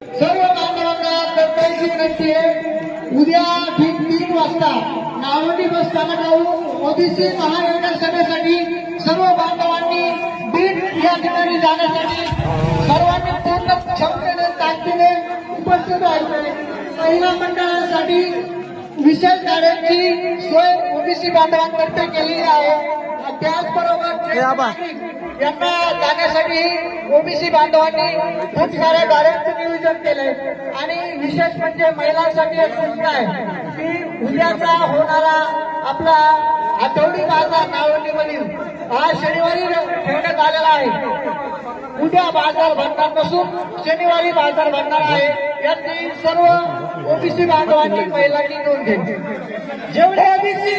सर्व बांधवांना कर्तव्याची विनंती आहे उद्या ठीक तीन वाजता नावंडी बस स्थानकाहून ओबीसी महाविकास सभेसाठी सर्व बांधवांनी बीड या ठिकाणी जाण्यासाठी सर्वांनी पूर्ण क्षमतेने ताकदीने उपस्थित राहायचे महिला मंडळासाठी विशेष गाड्यांची सोय ओबीसी बांधवांतर्फे केलेली आहे. त्याचबरोबर यांना जाण्यासाठी ओबीसी बांधवांनी खूप साऱ्या गाड्यांचं नियोजन केलंय. आणि विशेष म्हणजे महिलांसाठी एक सूचना आहे की उद्याचा होणारा आपला आठवडी बाजार नावंडीमधील हा शनिवारी ठेवण्यात आलेला आहे. उद्या बाजार भरणार नसून शनिवारी बाजार भरणार आहे. याची सर्व ओबीसी बांधवांनी महिलांनी नोंद घेतली. जेवढे ओबीसी